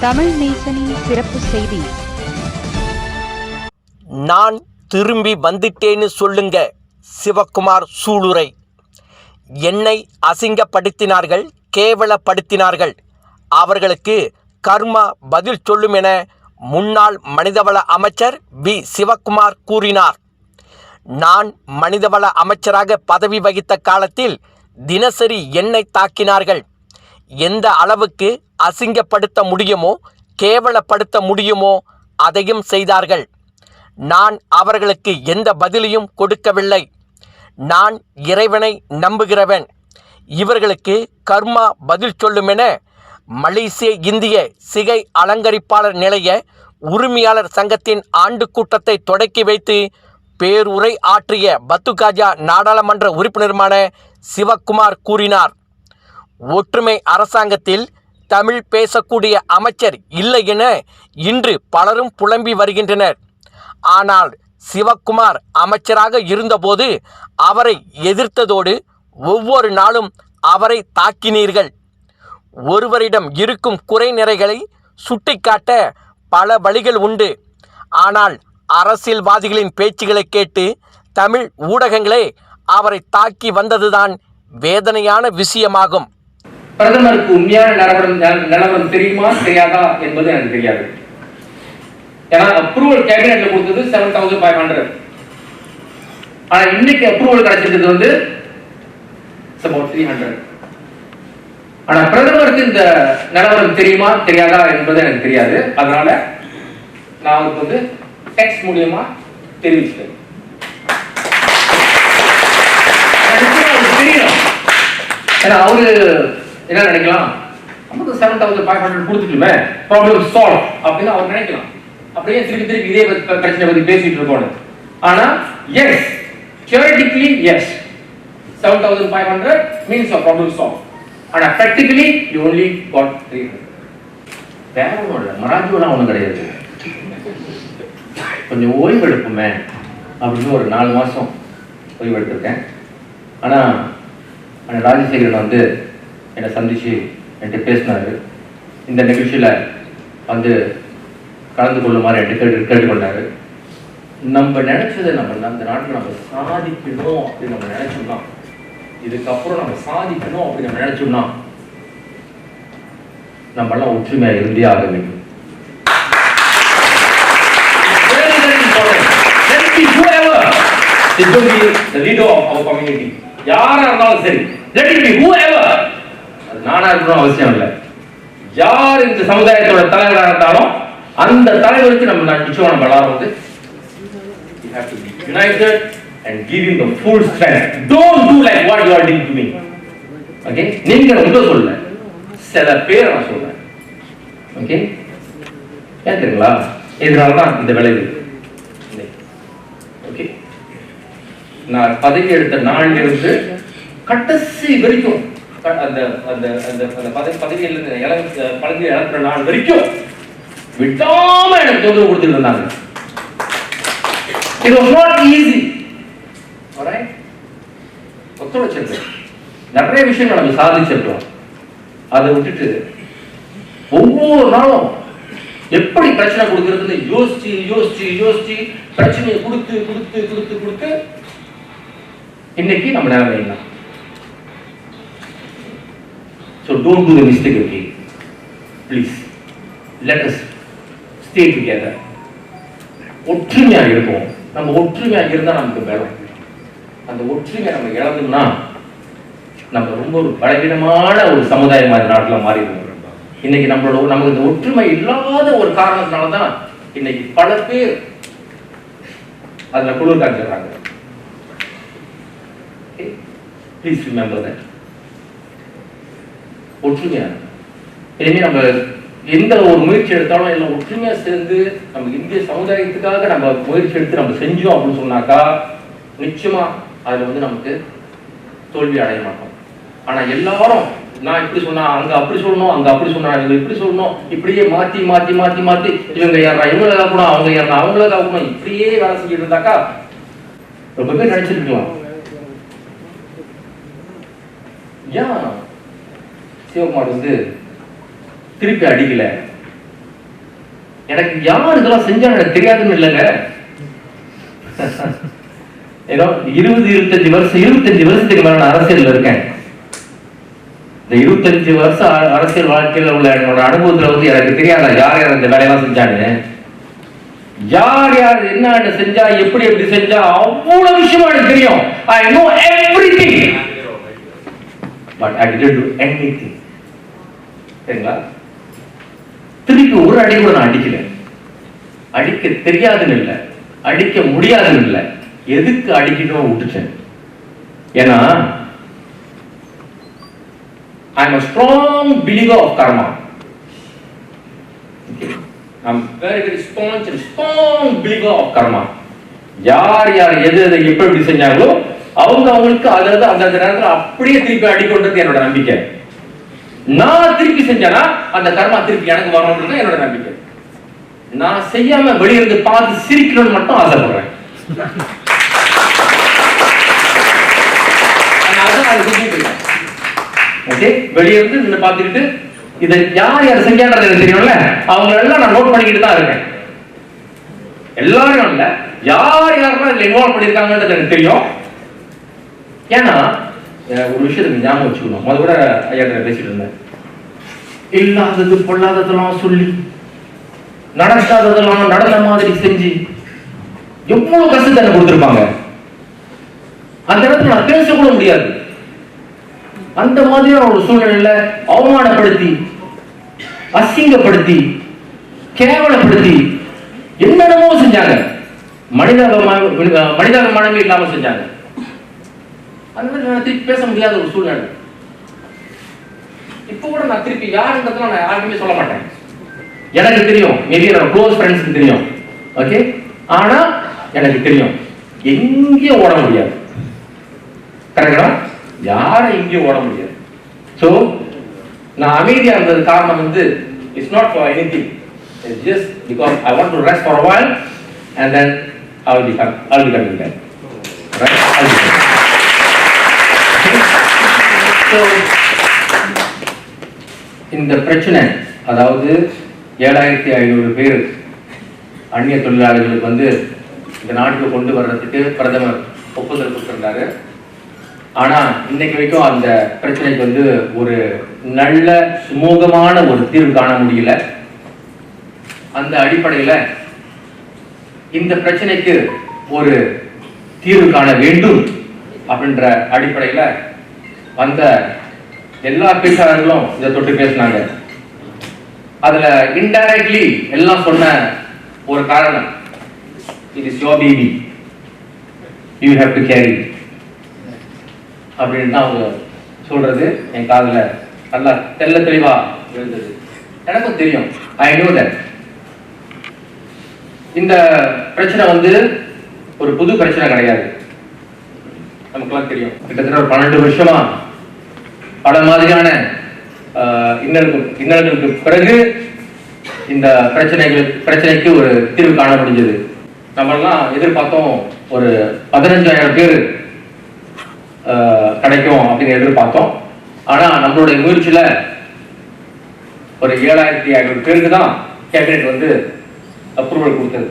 தமிழ் நேசனின் சிறப்பு செய்தி. நான் திரும்பி வந்துட்டேன்னு சொல்லுங்க சிவக்குமார் சூளுரை. என்னை அசிங்கப்படுத்தினார்கள் கேவலப்படுத்தினார்கள். அவர்களுக்கு கர்மா பதில் சொல்லும் என முன்னாள் மனிதவள அமைச்சர் வி. சிவக்குமார் கூறினார். நான் மனிதவள அமைச்சராக பதவி வகித்த காலத்தில் தினசரி என்னை தாக்கினார்கள். எந்த அளவுக்கு அசிங்கப்படுத்த முடியுமோ கேவலப்படுத்த முடியுமோ அதையும் செய்தார்கள். நான் அவர்களுக்கு எந்த பதிலையும் கொடுக்கவில்லை. நான் இறைவனை நம்புகிறவன். இவர்களுக்கு கர்மா பதில் சொல்லுமென மலேசிய இந்திய சிகை அலங்கரிப்பாளர் நிலைய உரிமையாளர் சங்கத்தின் ஆண்டு கூட்டத்தை தொடக்கி வைத்து பேருரை ஆற்றிய பத்துகாஜா நாடாளுமன்ற உறுப்பினருமான சிவக்குமார் கூறினார். ஒற்றுமை அரசாங்கத்தில் தமிழ் பேசக்கூடிய அமைச்சர் இல்லை என இன்று பலரும் புலம்பி வருகின்றனர். ஆனால் சிவக்குமார் அமைச்சராக இருந்தபோது அவரை எதிர்த்ததோடு ஒவ்வொரு நாளும் அவரை தாக்கினீர்கள். ஒருவரிடம் இருக்கும் குறை நிறைகளை சுட்டிக்காட்ட பல வழிகள் உண்டு. ஆனால் அரசியல்வாதிகளின் பேச்சுகளை கேட்டு தமிழ் ஊடகங்களே அவரை தாக்கி வந்ததுதான் வேதனையான விஷயமாகும். பிரதமருக்கு உண்மையான நிலவரம் நிலவரம் தெரியுமா தெரியாதா என்பது எனக்கு தெரியாது. ஏன்னா அப்ரூவல் கேபினெட்ல கொடுத்தது செவன் தௌசண்ட் ஃபைவ் ஹண்ட்ரட் ஆனா இன்னைக்கு அப்ரூவல் கிடைச்சிருக்கிறது வந்து அபவுட் த்ரீ ஹண்ட்ரட் ஆனா பிரதமருக்கு இந்த நிலவரம் தெரியுமா தெரியாதா என்பது எனக்கு தெரியாது. அதனால நான் அவருக்கு வந்து டெக்ஸ்ட் மூலியமா தெரிவிச்சிட்டேன் தெரியும். ஏன்னா அவரு என்ன நினைக்கலாம்? நமக்கு செவன் தௌசண்ட் ஃபைவ் ஹண்ட்ரட் கொடுத்துட்டுமே ப்ராப்ளம் சால்வ் அப்படின்னு அவர் நினைக்கலாம். அப்படியே திருப்பி திருப்பி இதே பிரச்சனை பத்தி பேசிட்டு இருக்கோம் ஆனா yes theoretically yes seven thousand five hundred means problem solve ஆனா practically you only got three hundred வேற ஒன்றும் இல்லை. மராஜுவெல்லாம் ஒன்றும் கிடையாது. கொஞ்சம் ஓய்வு எடுப்போமே அப்படின்னு ஒரு நாலு மாதம் ஓய்வு எடுத்திருக்கேன். ஆனால் ராஜசேகரன் வந்து என்னை சந்திச்சு என்கிட்ட பேசினாரு. இந்த நிகழ்ச்சியில் வந்து கலந்து கொள்ளுமாறு என்கிட்ட கேட்டு நம்ம நினைச்சதை நம்ம அந்த நாட்டில் நம்ம சாதிக்கணும் அப்படின்னு நம்ம நினைச்சோம்னா இதுக்கப்புறம் நம்ம சாதிக்கணும் அப்படின்னு நம்ம நினைச்சோம்னா நம்ம எல்லாம் இருந்தே ஆக வேண்டும். It be the leader of our community. யாரா இருந்தாலும் சரி let it be whoever. நானா இருக்கணும் அவசியம் இல்லை. யார் இந்த சமுதாயத்தோட தலைவராக இருந்தாலும் அந்த தலைவருக்கு நம்ம நான் நிச்சயம் நம்ம எல்லாரும் வந்து united and to be united and give him the full strength. Don't do like what you are நீங்க ரொம்ப சொல்ல சில பேர் நான் சொல்றேன். ஓகே ஏன் இதனால தான் இந்த விளைவு ஓகே நான் பதவி எடுத்த நாளிலிருந்து கடைசி வரைக்கும் அந்த அந்த அந்த அந்த பதவி பதவியில் இருந்து பதவி இழக்கிற நாள் வரைக்கும் விடாம எனக்கு தொந்தரவு கொடுத்துட்டு இருந்தாங்க. வாஸ் நாட் ஈஸி alright ஒத்துழைச்சிருக்கேன் நிறைய விஷயங்கள் நம்ம சாதிச்சிருக்கலாம் அதை விட்டுட்டு ஒவ்வொரு நாளும் எப்படி பிரச்சனை கொடுக்கறதுன்னு யோசிச்சு யோசிச்சு யோசிச்சு பிரச்சனையை கொடுத்து கொடுத்து கொடுத்து கொடுத்து இன்னைக்கு நம்ம நிலைமை என்ன So don't do the mistake okay please Let us stay together. ஒற்றுமையாக இருப்போம். நம்ம ஒற்றுமையாக இருந்தால் நமக்கு பலம். அந்த ஒற்றுமையை நம்ம இழந்தோம்னா நம்ம ரொம்ப ஒரு பலவீனமான ஒரு சமுதாயமா இந்த நாட்டில் மாறிடுவோம். இன்னைக்கு நம்மளோட நமக்கு இந்த ஒற்றுமை இல்லாத ஒரு காரணத்தினால தான் இன்னைக்கு பல பேர் அதில் குளிர் காஞ்சிடுறாங்க. ப்ளீஸ் ரிமெம்பர் தட் ஒற்றுமையா இனிமே நம்ம எந்த ஒரு முயற்சி எடுத்தாலும் எல்லாம் ஒற்றுமையா சேர்ந்து நம்ம இந்திய சமுதாயத்துக்காக நம்ம முயற்சி எடுத்து நம்ம செஞ்சோம் அப்படின்னு சொன்னாக்கா நிச்சயமா அதுல வந்து நமக்கு தோல்வி அடைய மாட்டோம். ஆனா எல்லாரும் நான் இப்படி சொன்னா அங்க அப்படி சொல்லணும் அங்க அப்படி சொன்னா இவங்க இப்படி சொல்லணும் இப்படியே மாத்தி மாத்தி மாத்தி மாத்தி இவங்க யாரா இவங்களை காக்கணும் அவங்க யாரா அவங்கள காக்கணும் இப்படியே வேலை செஞ்சுட்டு இருந்தாக்கா ரொம்ப பேர் நினைச்சிருக்கலாம் ஏன்? சிவகுமார் வந்து திருப்பி அடிக்கல. எனக்கு யார் இதெல்லாம் செஞ்சா எனக்கு தெரியாதுன்னு இல்லைங்க. ஏதோ இருபது இருபத்தஞ்சு வருஷம் இருபத்தஞ்சு வருஷத்துக்கு மேல நான் அரசியல் இருக்கேன். இந்த இருபத்தஞ்சு வருஷம் அரசியல் வாழ்க்கையில உள்ள என்னோட அனுபவத்துல வந்து எனக்கு தெரியாத யார் யார் இந்த வேலையெல்லாம் செஞ்சாங்க யார் யார் என்ன செஞ்சா எப்படி எப்படி செஞ்சா அவ்வளவு விஷயம் எனக்கு தெரியும். I know everything but I did do anything சரிங்களா? திருப்பி ஒரு அடி கூட நான் அடிக்கல. அடிக்க தெரியாதுன்னு இல்லை. அடிக்க முடியாதுன்னு இல்லை. எதுக்கு அடிக்கணும் விட்டுட்டேன். ஏன்னா I am a strong believer of karma. Okay. I'm யார் யார் எது எதை எப்படி செஞ்சாங்களோ அவங்க அவங்களுக்கு அதாவது அந்த நேரத்தில் அப்படியே திருப்பி அடிக்கொண்டது என்னோட நம்பிக்கை. நான் திருப்பி செஞ்சேனா அந்த கர்மா திருப்பி எனக்கு வரணும்ன்றது என்னோட நம்பிக்கை. நான் செய்யாம வெளியிருந்து பார்த்து சிரிக்கணும்னு மட்டும் ஆசைப்படுறேன். நான் அதை இருக்கேன். ஓகே இருந்து நின்று பார்த்துக்கிட்டு இதை யார் யார் செஞ்சான்றது எனக்கு தெரியும்ல? அவங்க எல்லாம் நான் நோட் பண்ணிக்கிட்டு தான் இருக்கேன். எல்லாரும் இல்ல. யார் யாரெல்லாம் இதுல இன்வால்வ் பண்ணியிருக்காங்கன்றது எனக்கு தெரியும். ஏன்னா ஒரு விஷயத்துக்கு ஞாபகம் வச்சுக்கணும். முத கூட ஐயா பேசிட்டு இருந்தேன். இல்லாதது பொல்லாததெல்லாம் சொல்லி நடக்காததெல்லாம் நடந்த மாதிரி செஞ்சு எவ்வளவு கஷ்டத்தை கொடுத்துருப்பாங்க. அந்த இடத்துல நான் பேசக்கூட முடியாது. அந்த மாதிரியான ஒரு சூழ்நிலையில அவமானப்படுத்தி அசிங்கப்படுத்தி கேவலப்படுத்தி என்னென்னமோ செஞ்சாங்க. மனிதாபமான மனிதாபமானமே இல்லாம செஞ்சாங்க. அந்த மாதிரி நான் திருப்பி பேச முடியாத ஒரு சூழ்நிலை. இப்போ கூட நான் திருப்பி யாருன்றதுலாம் நான் யாருக்குமே சொல்ல மாட்டேன். எனக்கு தெரியும். மேபி என்னோட க்ளோஸ் ஃப்ரெண்ட்ஸ்க்கு தெரியும். ஓகே ஆனா எனக்கு தெரியும். எங்கேயும் ஓட முடியாது. கரெக்டா யாரும் எங்கேயும் ஓட முடியாது. ஸோ நான் அமைதியா இருந்தது காரணம் வந்து it's not for anything it's just because I want to rest for a while and then I will be back. Right? I will be coming. Okay? So, இந்த பிரச்சனை அதாவது ஏழாயிரத்தி ஐநூறு பேர் அந்நிய தொழிலாளர்களுக்கு வந்து இந்த நாட்டுக்கு கொண்டு வர்றதுக்கு பிரதமர் ஒப்புதல் கொடுத்துருந்தாரு. ஆனா இன்னைக்கு வரைக்கும் அந்த பிரச்சனைக்கு வந்து ஒரு நல்ல சுமூகமான ஒரு தீர்வு காண முடியல. அந்த அடிப்படையில இந்த பிரச்சனைக்கு ஒரு தீர்வு காண வேண்டும் அப்படின்ற அடிப்படையில வந்த எல்லா பேச்சாளர்களும் இதை தொட்டு பேசினாங்க. அதுல இன்டைரக்ட்லி எல்லாம் சொன்ன ஒரு காரணம் it is your baby you have to carry அப்படின்னு தான் அவங்க சொல்றது. என் காதுல நல்லா தெள்ள தெளிவா இருந்தது எனக்கும் தெரியும். ஐ நோ தட் இந்த பிரச்சனை வந்து ஒரு புது பிரச்சனை கிடையாது. நமக்குலாம் தெரியும். கிட்டத்தட்ட ஒரு பன்னெண்டு வருஷமா பல மாதிரியான ஆஹ், இன்னல்கள் இன்னல்களுக்கு பிறகு இந்த பிரச்சனைகள் பிரச்சனைக்கு ஒரு தீர்வு காண முடிஞ்சது. நம்மெல்லாம் எதிர்பார்த்தோம் ஒரு பதினஞ்சாயிரம் பேர் கிடைக்கும் அப்படின்னு எதிர்பார்த்தோம். ஆனா நம்மளுடைய முயற்சியில ஒரு ஏழாயிரத்தி ஐநூறு பேருக்கு தான் கேபினெட் வந்து அப்ரூவல் கொடுத்தது.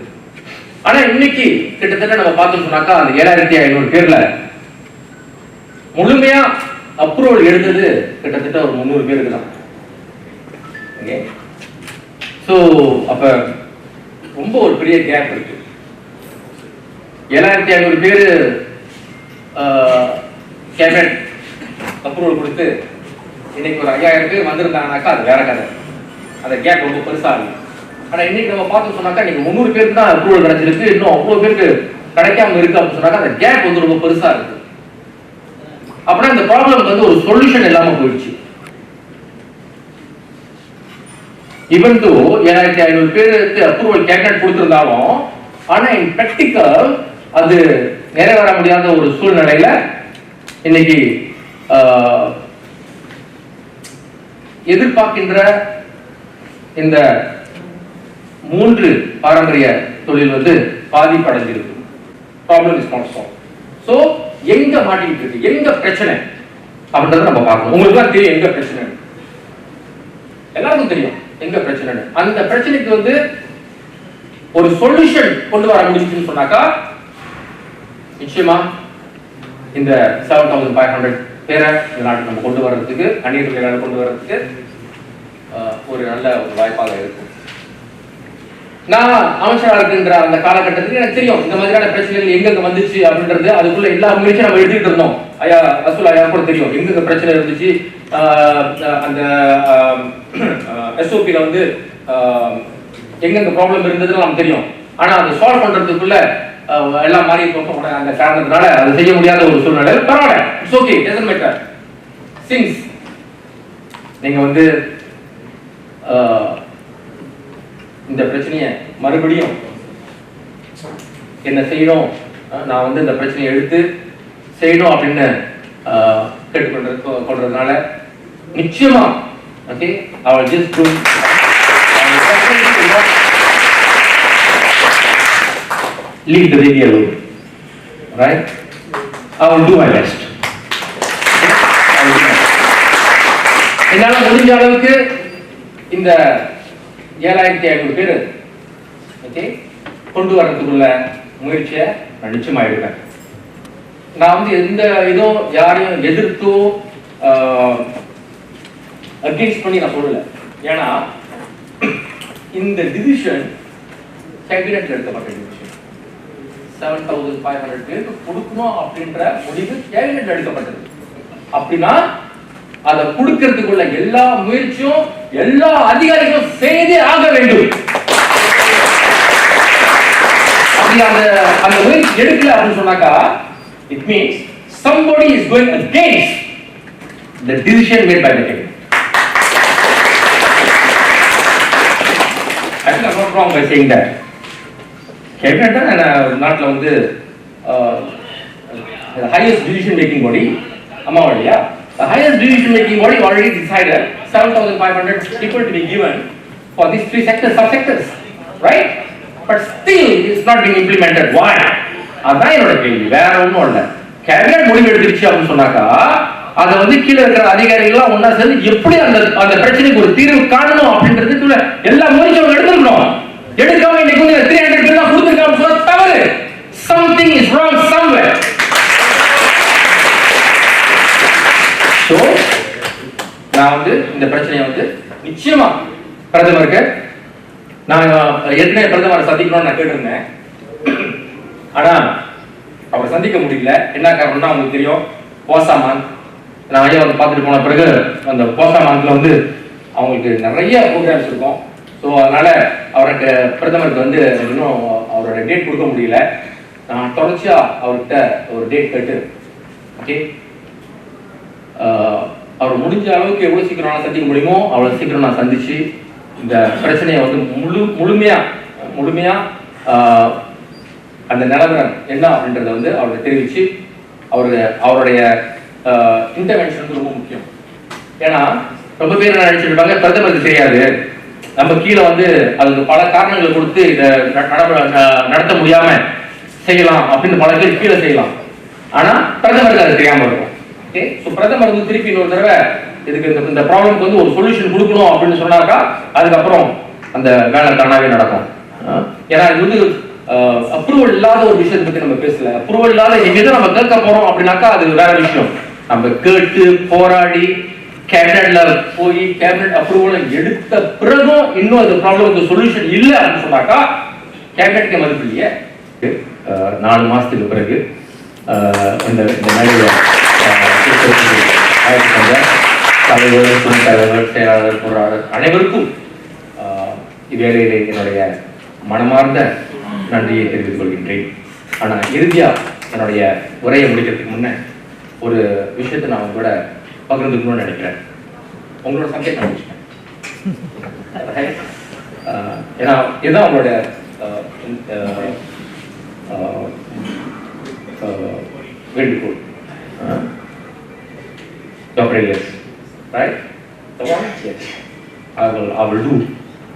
ஆனா இன்னைக்கு கிட்டத்தட்ட நம்ம பார்த்தோம் சொன்னாக்கா அந்த ஏழாயிரத்தி ஐநூறு பேர்ல முழுமையா அப்ரூவல் எடுத்தது கிட்டத்தட்ட ஒரு முந்நூறு பேருக்கு தான் ஓகே ஸோ அப்ப ரொம்ப ஒரு பெரிய கேப் இருக்கு. ஏழாயிரத்தி ஐநூறு பேர் கேபினட் அப்ரூவல் கொடுத்து இன்னைக்கு ஒரு ஐயாயிரம் பேர் வந்திருந்தாங்கனாக்கா அது வேற கதை. அந்த கேப் ரொம்ப பெருசா இருக்கு. ஆனா இன்னைக்கு நம்ம பார்த்து சொன்னாக்கா இன்னைக்கு முந்நூறு பேருக்கு தான் அப்ரூவல் கிடைச்சிருக்கு. இன்னும் அவ்வளவு பேருக்கு கிடைக்காம இருக்கு அப்படின்னு சொன்னாக்கா அந்த கேப் வந்து ரொம்ப பெருசா இருக்கு. அப்படின்னா இந்த ப்ராப்ளம் வந்து ஒரு சொல்யூஷன் இல்லாம போயிடுச்சு. ஈவன் தோ ஏழாயிரத்தி ஐநூறு பேருக்கு அப்ரூவல் கேண்டட் கொடுத்திருந்தாலும் ஆனா இன் பிராக்டிக்கல் அது நிறைவேற முடியாத ஒரு சூழ்நிலையில இன்னைக்கு எதிர்பார்க்கின்ற இந்த மூன்று பாரம்பரிய தொழில் வந்து பாதிப்படைஞ்சிருக்கு. Problem is not solve so எங்க மாட்டிக்கிட்டு இருக்கு? எங்க பிரச்சனை? அப்படின்றத நம்ம பார்க்கணும். உங்களுக்கு தான் தெரியும் எங்க பிரச்சனை. எல்லாருக்கும் தெரியும் எங்க பிரச்சனை அந்த பிரச்சனைக்கு வந்து ஒரு சொல்யூஷன் கொண்டு வர முடிஞ்சுன்னு சொன்னாக்கா நிச்சயமா இந்த செவன் தௌசண்ட் ஃபைவ் ஹண்ட்ரட் பேரை இந்த நாட்டுக்கு நம்ம கொண்டு வர்றதுக்கு அந்நியர்கள் தொழிலாளர் கொண்டு வர்றதுக்கு ஒரு நல்ல ஒரு வாய்ப்பாக இருக்கும். நான் அமைச்சராக இருக்கின்ற அந்த காலகட்டத்தில் எனக்கு தெரியும். இந்த மாதிரியான பிரச்சனைகள் எங்கெங்க வந்துச்சு அப்படின்றது. அதுக்குள்ள எல்லா முயற்சியும் நம்ம எடுத்துட்டு இருந்தோம். ஐயா அசுல் ஐயா கூட தெரியும். எங்கெங்க பிரச்சனை இருந்துச்சு? அந்த எஸ்ஓபியில் வந்து எங்கெங்க ப்ராப்ளம் இருந்ததுன்னு நமக்கு தெரியும். ஆனா அதை சால்வ் பண்றதுக்குள்ள எல்லாம் மாறி கூட அந்த காரணத்தினால அது செய்ய முடியாத ஒரு சூழ்நிலை பரவாயில்ல. It's okay doesn't matter things நீங்க வந்து இந்த பிரச்சனையை மறுபடியும் என்ன செய்யணும்? நான் வந்து இந்த பிரச்சனையை எடுத்து செய்யணும் அப்படின்னு அஹ், கேட்டுக்கொண்டு கொ- கொள்றதுனால நிச்சயமா ஓகே அவள் just lead the baby alone right? I will do my best. முடிஞ்ச அளவுக்கு இந்த ஏழாயிரத்தி ஐநூறு பேர் ஓகே கொண்டு வர்றதுக்குள்ள முயற்சியை நான் நிச்சயமா எடுப்பேன். நான் வந்து எந்த இதோ யாரையும் எதிர்த்தோ அகெயின்ஸ்ட் பண்ணி நான் சொல்லலை. ஏன்னா இந்த டிவிஷன் கேபினெட்ல எடுக்கப்பட்ட division seven thousand five hundred பேருக்கு கொடுக்கணும் அப்படின்ற முடிவு கேபினெட்ல எடுக்கப்பட்டது. அப்படின்னா அதை கொடுக்கறதுக்குள்ள எல்லா முயற்சியும் எல்லா அதிகாரிகளும் செய்தே ஆக வேண்டும் அப்படி அந்த அந்த முயற்சி எடுக்கல அப்படின்னு சொன்னாக்கா it means somebody is going against the decision made by the government. I think I'm not wrong by நாட்டில் வந்து ஹையஸ்ட் டிசிஷன் மேக்கிங் பாடி ஆமாம் இல்லையா making body already decided 7500 people to be given for these three sectors subsectors right? But still it's not being implemented. Why? அதான் என்னோட கேள்வி. வேற ஒண்ணும் இல்ல கேபினட் முடிவு எடுத்துருச்சு அப்படின்னு சொன்னாக்கா அதை வந்து கீழே இருக்கிற அதிகாரிகள் ஒண்ணா சேர்ந்து எப்படி அந்த அந்த பிரச்சனைக்கு ஒரு தீர்வு காணணும் அப்படின்றதுக்குள்ள எல்லா முயற்சியும் அவங்க எடுக்காம இன்னைக்கு வந்து த்ரீ ஹண்ட்ரட் பேர் தான் கொடுத்துருக்காங்க சொல்ல தவறு something is wrong somewhere so நான் வந்து இந்த பிரச்சனையை வந்து நிச்சயமா பிரதமருக்கு நான் ஏற்கனவே பிரதமரை சந்திக்கணும்னு நான் கேட்டிருந்தேன். ஆனா அவரை சந்திக்க முடியல. என்ன காரணம்னா உங்களுக்கு தெரியும் போசாமான். நான் ஐயா வந்து பார்த்துட்டு போன பிறகு அந்த போசாமான்ல வந்து அவங்களுக்கு நிறைய ப்ரோக்ராம்ஸ் இருக்கும். ஸோ அதனால அவருக்கு பிரதமருக்கு வந்து இன்னும் அவரோட டேட் கொடுக்க முடியல. நான் தொடர்ச்சியா அவர்கிட்ட ஒரு டேட் கேட்டு ஓகே அவர் முடிஞ்ச அளவுக்கு எவ்வளவு சீக்கிரம் நான் சந்திக்க முடியுமோ அவ்வளவு சீக்கிரம் நான் சந்திச்சு இந்த பிரச்சனையை வந்து முழு முழுமையா முழுமையா அந்த நிலவரம் என்ன அப்படின்றத வந்து அவருக்கு தெரிவிச்சு அவருடைய அவருடைய இன்டர்வென்ஷன் வந்து ரொம்ப முக்கியம். ஏன்னா ரொம்ப பேர் என்ன நினைச்சிட்டு பிரதமருக்கு தெரியாது நம்ம கீழே வந்து அதுக்கு பல காரணங்களை கொடுத்து இதை ந- நடத்த முடியாம செய்யலாம் அப்படின்னு பல பேர் கீழே செய்யலாம். ஆனா பிரதமருக்கு அது தெரியாம இருக்கும். ஓகே ஸோ பிரதமர் வந்து திருப்பி இன்னொரு தடவை இதுக்கு இந்த இந்த ப்ராப்ளம்க்கு வந்து ஒரு சொல்யூஷன் கொடுக்கணும் அப்படின்னு சொன்னாக்கா அதுக்கப்புறம் அந்த வேலை தானாவே நடக்கும். ஏன்னா இது வந்து அப்ரூவல் இல்லாத ஒரு விஷயத்தை பற்றி நம்ம பேசல. அப்ரூவல் இல்லாத எங்கேயும் நம்ம கேட்க போகிறோம் அப்படின்னாக்கா அது வேற விஷயம். நம்ம கேட்டு போராடி கேபினட்ல போய் கேபினட் அப்ரூவல் எடுத்த பிறகும் இன்னும் அந்த ப்ராப்ளம்க்கு சொல்யூஷன் இல்லை அப்படின்னு சொன்னாக்கா கேபினட்க்கு மதிப்பு இல்லையே. நாலு மாசத்துக்கு பிறகு இந்த இந்த மேடையை தலைவர் துணைத் தலைவர் செயலாளர் பொருளாளர் அனைவருக்கும் அஹ் இவ்வேளையிலே என்னுடைய மனமார்ந்த நன்றியை தெரிவித்துக் கொள்கின்றேன் ஆனால் இறுதியாக என்னுடைய உரையை முடிக்கிறதுக்கு முன்ன ஒரு விஷயத்தை நான் உங்களோட பகிர்ந்துக்கணும்னு நினைக்கிறேன் உங்களோட சப்ஜெக்ட் ஏன்னா இதுதான் உங்களோட வேண்டுகோள். அஹ், your right? The one? Yes. I will, I will do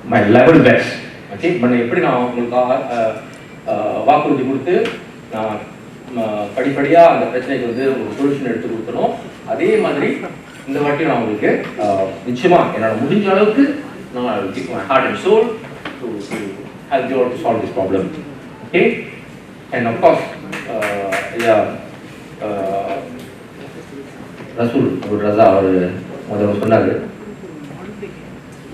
my level best. Okay? but எப்படி நான் உங்களுக்கு ஆ- வாக்குறுதி கொடுத்து நான் படிப்படியாக அந்த பிரச்சனைக்கு வந்து ஒரு சொல்யூஷன் எடுத்து கொடுத்தனும் அதே மாதிரி இந்த வாட்டி நான் உங்களுக்கு நிச்சயமாக என்னால் முடிஞ்ச அளவுக்கு நான் heart and soul to I'll be able to solve this problem. Okay? And Rasool ஒரு ரசா அவர் முதல்வர் சொன்னார்.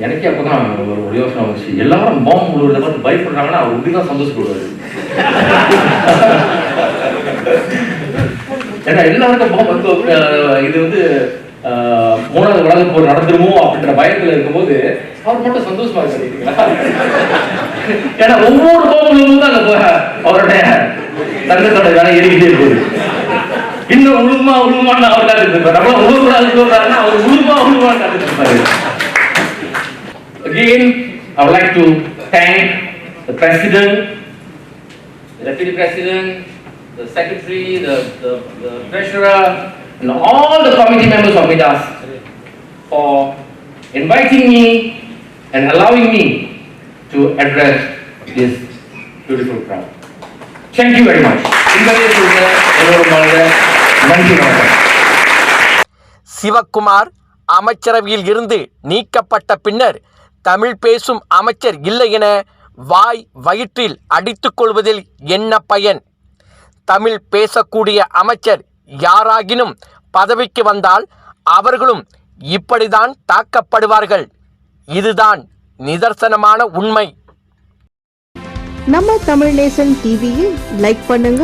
எனக்கே அப்பதான் ஒரு ஒரு யோசனை வந்துச்சு. எல்லாரும் பாம்பு விழுவுறத பார்த்து பயப்படுறாங்கன்னா அவர் இப்படி தான் சந்தோஷப்படுவாரு. ஏன்னா எல்லாருக்கும் பாம்பு வந்து இது வந்து மூணாவது உலக போர் நடந்துருமோ அப்படின்ற பயத்தில் இருக்கும்போது அவர் மட்டும் சந்தோஷமா இருக்காருங்களா ஏன்னா ஒவ்வொரு பாம்புகளும் தான் அந்த அவருடைய தங்கத்தோட வேலை ஏறிக்கிட்டே இருக்குது. இன்னும் உழுமா உழுமான்னு அவர் காத்துட்டு இருப்பார் நம்மள உழுக்கூடாது சொல்றாருன்னா அவர் உழுமா உழுமான்னு காத்துட்டு இருப்பாரு Again, I would like to thank the President, the Deputy President, the Secretary, the, the, the Treasurer, and all the committee members of MIDAS for inviting me and allowing me to address this beautiful crowd. Thank you very much. நன்றி வணக்கம் சிவக்குமார் அமைச்சரவையில் இருந்து நீக்கப்பட்ட பின்னர் தமிழ் பேசும் அமைச்சர் இல்லை என வாய் வயிற்றில் அடித்துக் கொள்வதில் என்ன பயன்? தமிழ் பேசக்கூடிய அமைச்சர் யாராகினும் பதவிக்கு வந்தால் அவர்களும் இப்படிதான் தாக்கப்படுவார்கள். இதுதான் நிதர்சனமான உண்மை. நம்ம தமிழ் நேசன் டிவியை லைக் பண்ணுங்க.